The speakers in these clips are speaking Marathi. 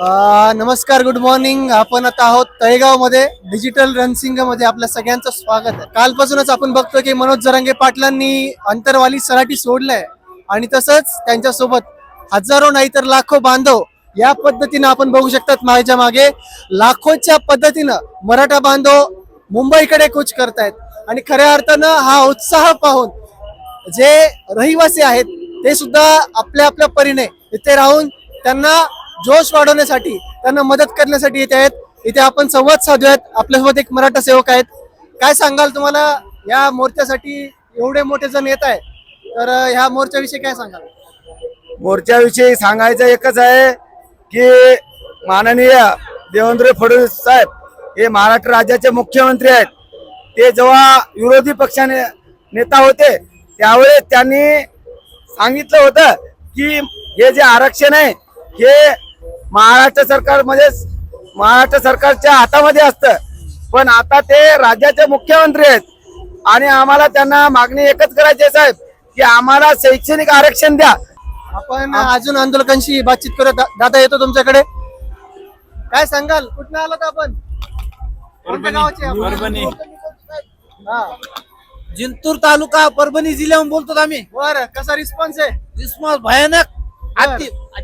नमस्कार गुड मॉर्निंग आपण आता आहोत तळेगावमध्ये डिजिटल रणसिंगमध्ये आपल्या सगळ्यांचं स्वागत आहे. कालपासूनच आपण बघतो की मनोज जरांगे पाटलांनी अंतरवाली सराठी सोडलाय. आणि तसंच त्यांच्यासोबत हजारो नाही तर लाखो बांधव या पद्धतीनं आपण बघू शकतात माझ्या मागे. लाखोच्या पद्धतीनं मराठा बांधव मुंबईकडे कूच करतायत. आणि खऱ्या अर्थानं हा उत्साह पाहून जे रहिवासी आहेत ते सुद्धा आपल्या आपल्या परीने इथे राहून त्यांना जोश वाढवण्यासाठी त्यांना मदत करण्यासाठी येते आहेत. इथे आपण संवाद साधूयात. आपल्यासोबत एक मराठा सेवक आहेत. काय सांगाल तुम्हाला? या मोर्चासाठी एवढे मोठे जण येत आहे तर ह्या मोर्चाविषयी काय सांगाल? मोर्चाविषयी सांगायचं एकच आहे की माननीय देवेंद्र फडणवीस साहेब हे महाराष्ट्र राज्याचे मुख्यमंत्री आहेत. ते जेव्हा विरोधी पक्षाने नेता होते त्यावेळेस त्यांनी सांगितलं होतं की हे जे आरक्षण आहे हे महाराष्ट्र सरकारमध्ये महाराष्ट्र सरकारच्या हातामध्ये असतं. पण आता ते राज्याचे मुख्यमंत्री आहेत. आणि आम्हाला त्यांना मागणी एकच करायची आहे साहेब की आम्हाला शैक्षणिक आरक्षण द्या. आपण अजून आंदोलकांशी बातचीत करत दा- दादा येतो तुमच्याकडे. काय सांगाल? कुठनं आलात आपण? कोणत्या गावाचे आपण? परभणी. हा. जिंतूर तालुका परभणी जिल्ह्याहून बोलतो आम्ही. बरं कसा रिस्पॉन्स आहे? रिस्पॉन्स भयानक.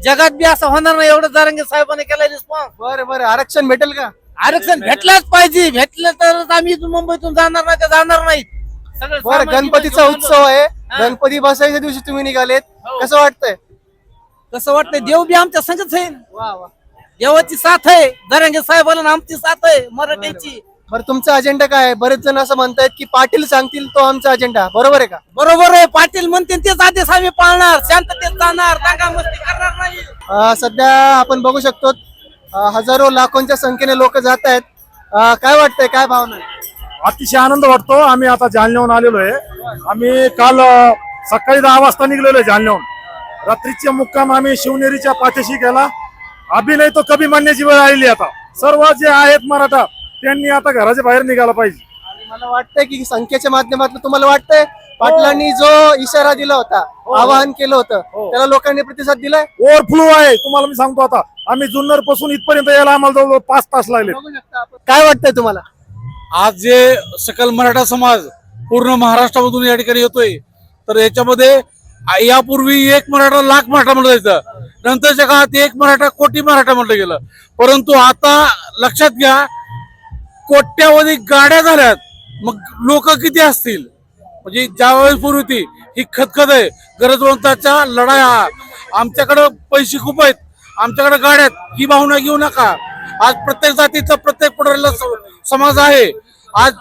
जगात बी असं होणार नाही एवढं जारंगे साहेबांनी केला रिस्पॉन्स बरं बरं. आरक्षण भेटेल का? आरक्षण भेटलंच पाहिजे. भेटलं तरच आम्ही इथून मुंबईतून जाणार नाही तर जाणार सगळं बरं सामाजिक गणपतीचा जीवन- उत्सव आहे. हा. गणपती बसायच्या दिवशी तुम्ही निघालेत. हो. कसं वाटतंय? कसं वाटतंय? देव बी आमच्या संगच आहे. वा वा. देवाची साथ आहे. जरांगे साहेबांना आमची साथ आहे. मराठीची. बरं तुमचा अजेंडा काय आहे? बरेच जण असं म्हणतायत की पाटील सांगतील तो आमचा अजेंडा बरोबर आहे का? बरोबर आहे. पाटील म्हणते तेच आदेश आम्ही पाळणार. शांततेत जाणार. दंगा मस्ती करणार नाही. अं, सध्या आपण बघू शकतो अं, हजारो लाखोंच्या संख्येने लोक जात आहेत. अं, काय वाटतंय? काय भावना आहे? अतिशय आनंद वाटतो. आम्ही आता जालन्याहून आलेलो आहे. आम्ही काल अ, सकाळी दहा वाजता निघलेलो आहे जालन्याहून. रात्रीचे मुक्काम आम्ही शिवनेरीच्या पाठीशी केला. अभिनय तो कभी मानण्याची वेळ आलेली आता. सर्व जे आहेत मराठा त्यांनी आता घराच्या बाहेर निघाला पाहिजे. आणि मला वाटतंय की संख्येच्या माध्यमातून तुम्हाला वाटतंय पाटलांनी जो इशारा दिला होता आवाहन केलं होतं हो. त्याला लोकांनी प्रतिसाद दिलाय? ओव्हरफ्लो आहे तुम्हाला मी सांगतो आता. आम्ही जुन्नरपासून इथपर्यंत यायला आम्हाला जवळजवळ पाच तास लागले. बघू शकता आपण. काय वाटतंय तुम्हाला? आज जे सकल मराठा समाज पूर्ण महाराष्ट्रामधून या ठिकाणी येतोय तर याच्यामध्ये आ- यापूर्वी एक मराठा लाख मराठा म्हणलं जायचं. नंतरच्या काळात एक मराठा कोटी मराठा म्हटलं गेलं. परंतु आता लक्षात घ्या कोट्यावधी गाड्या झाल्यात. मग लोक किती असतील? म्हणजे ज्यावेळेस पूर्वी होती ही खतखत आहे. गरजवंताच्या लढाया आमच्याकडं पैसे खूप आहेत. आमच्याकडे गाड्या आहेत. ही भावना घेऊ नका. आज प्रत्येक जातीचा प्रत्येक पुढारीला स- समाज आहे. आज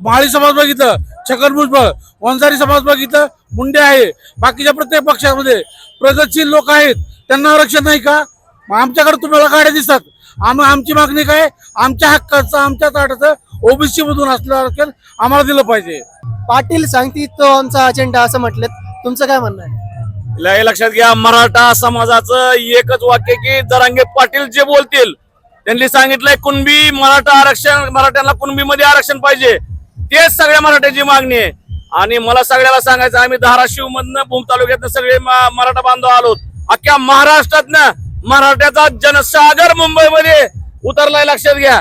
माळी समाज बघितलं छगन भुजबळ वंजारी समाज बघितलं मुंडे आहे. बाकीच्या प्रत्येक पक्षामध्ये प्रगतशील लोक आहेत. त्यांना आरक्षण नाही का? मग आमच्याकडे तुम्हाला गाड्या दिसतात. आम आमची मागणी काय? आमच्या हक्काचं आमच्या ताटाचं ओबीसी मधून असलं आरक्षण आम्हाला दिलं पाहिजे. पाटील सांगतील तो आमचा अजेंडा असं म्हटलं तुमचं काय म्हणणं आहे? लय लक्षात घ्या मराठा समाजाचं एकच वाक्य की जरांगे पाटील जे बोलतील त्यांनी सांगितलंय कुणबी मराठा आरक्षण मराठ्यांना कुणबीमध्ये आरक्षण पाहिजे. तेच सगळ्या मराठ्याची मागणी आहे. आणि मला सगळ्याला सांगायचं आम्ही धाराशिव मधनं भूम तालुक्यातनं सगळे मराठा बांधव आलो अख्ख्या महाराष्ट्रातनं मराठ्याचा जनसागर मुंबईमध्ये उतरलाय लक्षात घ्या.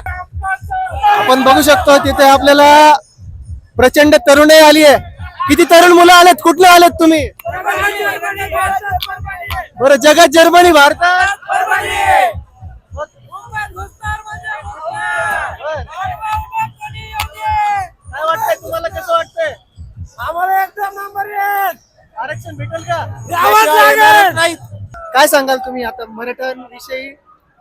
आपण बघू शकतो तिथे आपल्याला प्रचंड तरुणाई आली आहे. किती तरुण मुलं आलेत? कुठले आलेत तुम्ही? बरं जगात जर्मनी भारतात तुम्हाला? कसं वाटतंय? आम्हाला एकदम नंबर आरक्षण भेटेल का. नाही काय सांगाल तुम्ही आता मराठा विषयी?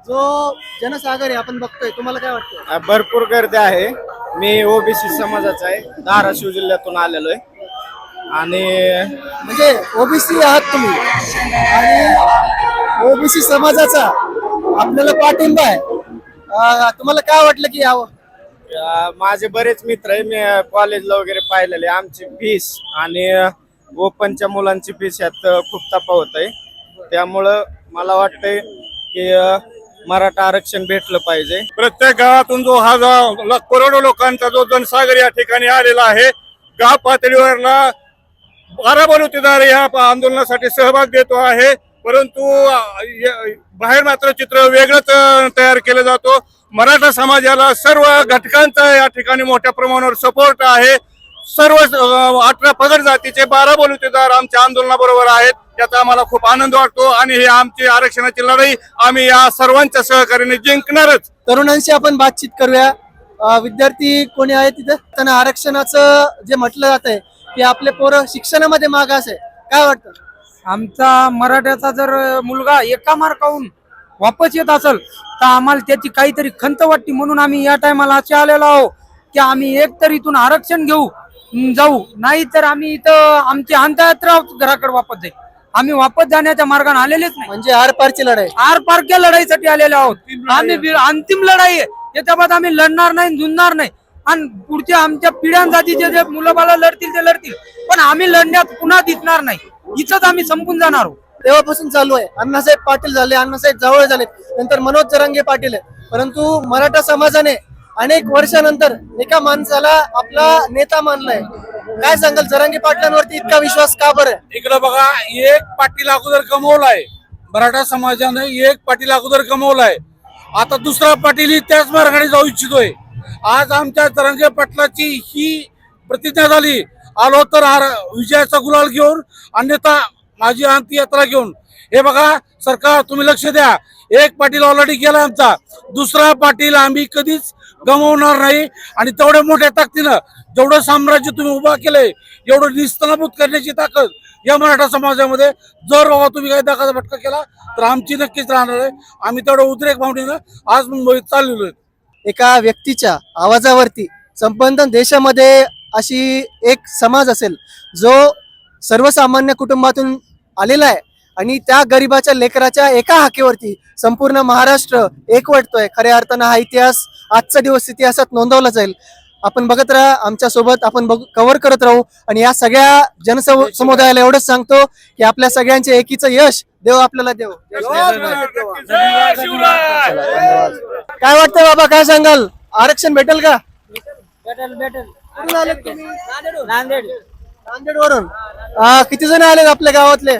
जो जनसागर आहे आपण बघतोय तुम्हाला काय वाटतंय? भरपूर गर्दी आहे. मी ओबीसी समाजाचा आहे. धाराशिव जिल्ह्यातून आलेलो आहे. आणि म्हणजे ओबीसी आहात तुम्ही. आणि ओबीसी समाजाचा आपल्याला पाठिंबा आहे. अं, तुम्हाला काय वाटलं की यावं? अ, माझे बरेच मित्र आहे. मी कॉलेजला वगैरे पाहिलेले. आमची फीस आणि ओपनच्या मुलांची फीस यात अ, खूप तफावत आहे. त्यामुळं मला वाटतंय की मराठा आरक्षण भेटलं पाहिजे. प्रत्येक गावातून जो हा जो करोडो लोकांचा जो जनसागर या ठिकाणी आलेला आहे गाव पातळीवरला बारा बलुतेदार या आंदोलनासाठी सहभाग देतो आहे. परंतु बाहेर मात्र चित्र वेगळंच तयार केलं जातो. मराठा समाजाला सर्व घटकांचा या ठिकाणी मोठ्या प्रमाणावर सपोर्ट आहे. सर्व अठरा पगड जातीचे बारा बलुतेदार आमच्या आंदोलनाबरोबर आहेत. याचा आम्हाला खूप आनंद वाटतो आणि ही आमची आरक्षणाची लढाई आम्ही या सर्वांच्या सहकार्याने जिंकणारच. तरुणांशी आपण बातचीत करूया. विद्यार्थी कोणी आहे तिथे त्यांना आरक्षणाचं जे म्हटलं जात आहे की आपले पोरं शिक्षणामध्ये मागास आहे. काय वाटतं? आमचा मराठ्याचा जर मुलगा एका मार्काहून वापस येत असेल तर आम्हाला त्याची काहीतरी खंत वाटते म्हणून आम्ही या टायमाला असे आलेलो आहो की आम्ही एक तर इथून आरक्षण घेऊ जाऊ. नाही तर आम्ही इथं आमची अंत्ययात्रा घराकडे वापस जाईल. आम्ही वापस जाण्याच्या मार्गाने आलेलेच नाही. म्हणजे आर पारची लढाई. आर पारख्या लढाईसाठी आलेले आहोत. आम्ही बी- अंतिम लढाई आहे. त्याच्याबाद आम्ही लढणार नाही झुंजणार नाही. आणि पुढच्या आमच्या पिढ्यांसाठीचे जे मुलं बाळा लढतील ते लढतील. पण आम्ही लढण्यात पुन्हा दिसणार नाही. इथंच आम्ही संपून जाणार आहोत. तेव्हापासून चालू आहे. अण्णासाहेब पाटील झाले अण्णासाहेब जवळ झाले नंतर मनोज जरांगे पाटील आहे. परंतु मराठा समाजाने अनेक वर्षानंतर एका माणसाला आपला नेता मानलाय. काय सांगाल? जरांगी पाटलांवरती इतका विश्वास का बरं? इकडं इकडे बघा एक पाटील अगोदर कमवलाय मराठा समाजाने एक पाटील अगोदर कमवलाय आता दुसरा पाटील त्याच मार्गाने जाऊ इच्छितोय. आज आमच्या जरांगे पाटलाची ही प्रतिज्ञा झाली आलो तर विजयाचा गुलाल घेऊन अन्यथा माझी अंत्ययात्रा घेऊन. हे बघा सरकार तुम्ही लक्ष द्या. एक पाटील ऑलरेडी गेला आमचा. दुसरा पाटील आम्ही कधीच गमावणार नाही. आणि तेवढ्या मोठ्या ताकदीनं जेवढं साम्राज्य तुम्ही उभा केलंय एवढं निस्तनाभूत करण्याची ताकद या मराठा समाजामध्ये जर बाबा तुम्ही काही दाखाचा भटका केला तर आमची नक्कीच राहणार आहे. आम्ही तेवढं उद्रेक भावनेनं आज मुंबईत चाललेलो आहे. एका व्यक्तीच्या आवाजावरती संपूर्ण देशामध्ये अशी एक समाज असेल जो सर्वसामान्य कुटुंबातून आलेला आहे. आणि त्या गरिबाच्या लेकराच्या एका हाकेवरती संपूर्ण महाराष्ट्र एकवटतोय. खऱ्या अर्थानं हा इतिहास आजचा दिवस इतिहासात नोंदवला जाईल. आपण बघत राहा आमच्यासोबत आपण बघ कव्हर करत राहू आणि या सगळ्या जनसमु समुदायाला एवढंच सांगतो की आपल्या सगळ्यांच्या एकीचं यश देव आपल्याला देव. काय वाटतं बाबा काय सांगाल? आरक्षण भेटेल का? आलेत तुम्ही? नांदेड. वरून किती जण आलेत आपल्या गावातले?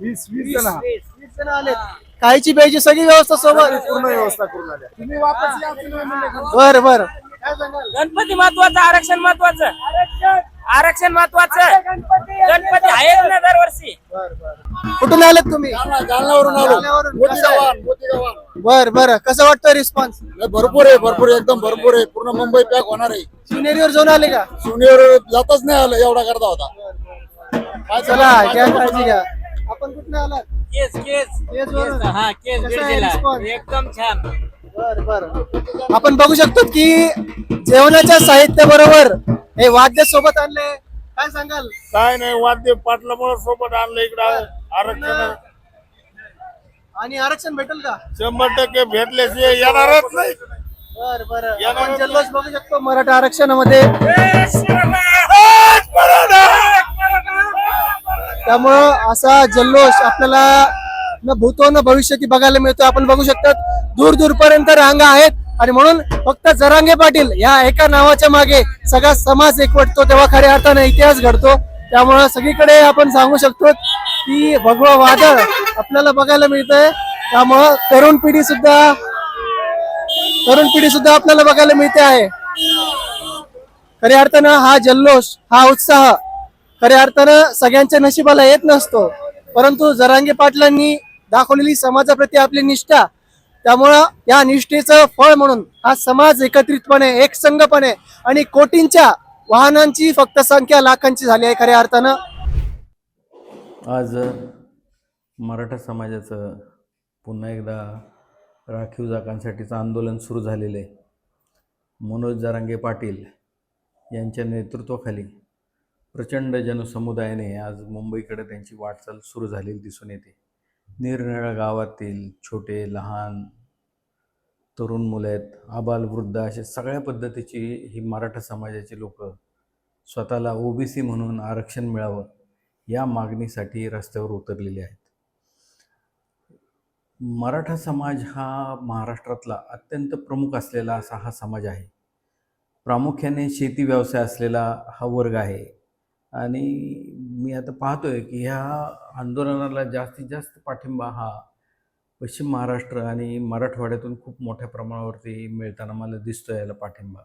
वीस जण खायची प्यायची सगळी व्यवस्था सोबत. पूर्ण व्यवस्था करून आल्या. बर बर. काय सांगाल? गणपती महत्वाचं आरक्षण महत्वाचं. आरक्षण. महत्वाचं. गणपती आहेत. ना दरवर्षी. कुठून आलेत तुम्ही? जालन्यावरून. कसं आहे? बर बर. कसं वाटतं रिस्पॉन्स भरपूर आहे भरपूर एकदम भरपूर आहे. पूर्ण मुंबई पॅक होणार आहे. शिवनेरीवर जाऊन आले का? शिवनेर जातच नाही आलं एवढा करता होता. चला घ्या काळजी घ्या. आपण कुठे आलात? केस केस. केस वरून. हा केस कसा बीड आहे जिल्हा response? एकदम छान. बर बर. आपण बघू शकतो की जेवणाच्या साहित्य बरोबर हे वाद्य सोबत आणले काय सांगाल? काय नाही वाद्य पाटलामुळे सोबत आणलं इकडं. आरक्षण. आणि आरक्षण भेटेल का? शंभर टक्के भेटल्याशिवाय येणारच नाही. बर बर. आपण जल्लोष बघू शकतो मराठा आरक्षणामध्ये. त्यामुळं असा जल्लोष आपल्याला न भूतो न भविष्यती बघायला मिळतो आपण बघू शकतात दूर दूर पर्यंत रांगा आहेत. आणि म्हणून फक्त जरांगे पाटील या एका नावाच्या मागे सगळा समाज एकवटतो तेव्हा खऱ्या अर्थानं इतिहास घडतो. त्यामुळं सगळीकडे आपण सांगू शकतो की भगवा वादळ आपल्याला बघायला मिळतंय. त्यामुळं तरुण पिढी सुद्धा तरुण पिढी सुद्धा आपल्याला बघायला मिळते आहे. खऱ्या अर्थानं हा जल्लोष हा उत्साह खऱ्या अर्थानं सगळ्यांच्या नशिबाला येत नसतो. परंतु जरांगे पाटलांनी दाखवलेली समाजाप्रती आपली निष्ठा त्यामुळं या निष्ठेचं फळ म्हणून हा समाज एकत्रितपणे एकसंघपणे आणि कोटींच्या वाहनांची फक्त संख्या लाखांची झाली आहे खऱ्या अर्थानं. आज मराठा समाजाचं पुन्हा एकदा राखीव जागांसाठीचं आंदोलन सुरू झालेलं आहे. मनोज जरांगे पाटील यांच्या नेतृत्वाखाली प्रचंड जनसमुदायाने आज मुंबईकडे त्यांची वाटचाल सुरू झालेली दिसून येते. निरनिराळ्या गावातील छोटे लहान तरुण मुलं आहेत आबाल वृद्ध असे सगळ्या पद्धतीची ही मराठा समाजाची लोक स्वतःला ओबीसी म्हणून आरक्षण मिळावं या मागणीसाठी रस्त्यावर उतरलेले आहेत. मराठा समाज हा महाराष्ट्रातला अत्यंत प्रमुख असलेला असा हा समाज आहे. प्रामुख्याने शेती व्यवसाय असलेला हा वर्ग आहे. आणि मी आता पाहतोय की ह्या आंदोलनाला जास्तीत जास्त पाठिंबा हा पश्चिम महाराष्ट्र आणि मराठवाड्यातून खूप मोठ्या प्रमाणावरती मिळताना मला दिसतो याला पाठिंबा.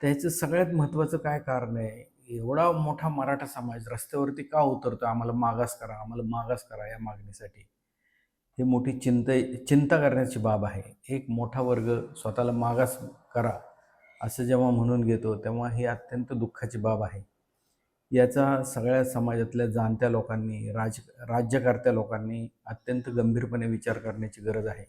त्याचं सगळ्यात महत्त्वाचं काय कारण आहे? एवढा मोठा मराठा समाज रस्त्यावरती का उतरतो आम्हाला मागास करा आम्हाला मागास करा या मागणीसाठी. ही मोठी चिंता चिंता करण्याची बाब आहे. एक मोठा वर्ग स्वतःला मागास करा असं जेव्हा म्हणून घेतो तेव्हा ही अत्यंत दुःखाची बाब आहे. याचा सगळ्या समाजातल्या जाणत्या लोकांनी राज राज्यकर्त्या लोकांनी अत्यंत गंभीरपणे विचार करण्याची गरज आहे.